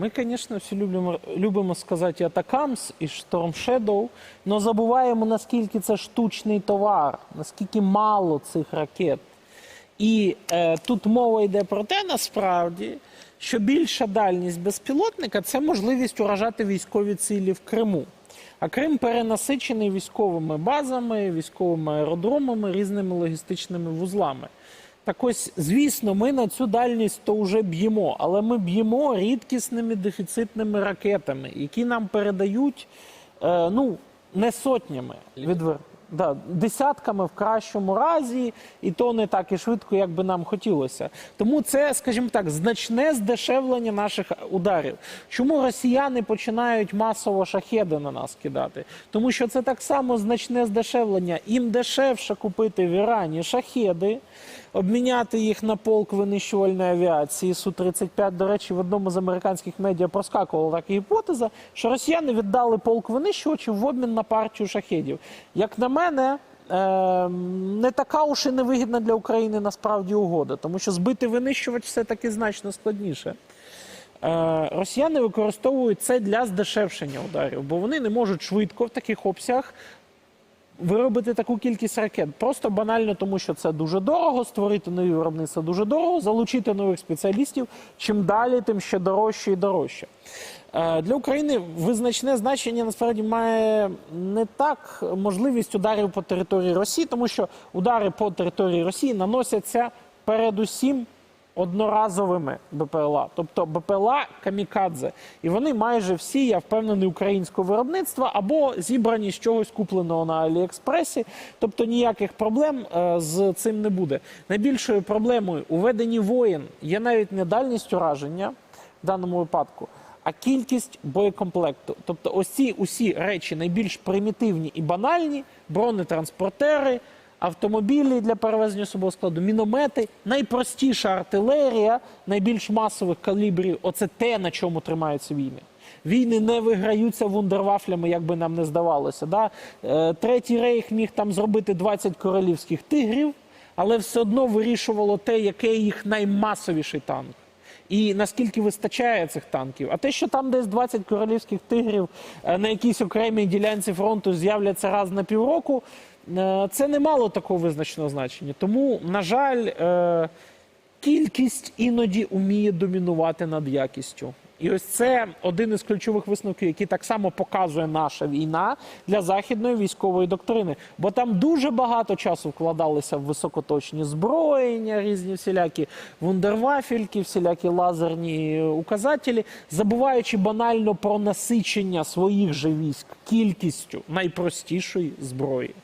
Ми, звісно, всі любимо, любимо сказати Атакамс і Storm Shadow, але забуваємо, наскільки це штучний товар, наскільки мало цих ракет. І е, тут мова йде про те, насправді, що більша дальність безпілотника це можливість уражати військові цілі в Криму. А Крим перенасичений військовими базами, військовими аеродромами, різними логістичними вузлами. Так ось, звісно, ми на цю дальність то вже б'ємо, але ми б'ємо рідкісними дефіцитними ракетами, які нам передають е, ну, не сотнями, відвер... да, десятками в кращому разі, і то не так і швидко, як би нам хотілося. Тому це, скажімо так, значне здешевлення наших ударів. Чому росіяни починають масово шахеди на нас кидати? Тому що це так само значне здешевлення. Їм дешевше купити в Ірані шахеди, обміняти їх на полк винищувальної авіації Су-35. До речі, в одному з американських медіа проскакувала така гіпотеза, що росіяни віддали полк винищувачів в обмін на партію шахедів. Як на мене, е, не така уж і невигідна для України насправді угода, тому що збити винищувач все таки значно складніше. Е, Росіяни використовують це для здешевшення ударів, бо вони не можуть швидко в таких обсягах виробити таку кількість ракет. Просто банально тому, що це дуже дорого, створити нові виробництва дуже дорого, залучити нових спеціалістів. Чим далі, тим ще дорожче і дорожче. Е, Для України визначне значення насправді має не так можливість ударів по території Росії, тому що удари по території Росії наносяться передусім одноразовими БПЛА, тобто БПЛА камікадзе. І вони майже всі, я впевнений, українського виробництва або зібрані з чогось купленого на Аліекспресі. Тобто ніяких проблем е, з цим не буде. Найбільшою проблемою у веденні воєн є навіть не дальність ураження в даному випадку. А кількість боєкомплекту, тобто ось ці усі речі найбільш примітивні і банальні: бронетранспортери, автомобілі для перевезення особового складу, міномети, найпростіша артилерія найбільш масових калібрів. Оце те, на чому тримаються війни. Війни не виграються вундервафлями, як би нам не здавалося. Да? Е, Третій рейх міг там зробити 20 королівських тигрів, але все одно вирішувало те, який їх наймасовіший танк. І наскільки вистачає цих танків? А те, що там десь 20 королівських тигрів е, на якійсь окремій ділянці фронту з'являться раз на півроку, це не мало такого визначеного значення. Тому, на жаль, е, кількість іноді уміє домінувати над якістю. І ось це один із ключових висновків, який так само показує наша війна для західної військової доктрини. Бо там дуже багато часу вкладалися в високоточні зброєння, різні всілякі вундервафельки, всілякі лазерні указателі, забуваючи банально про насичення своїх же військ кількістю найпростішої зброї.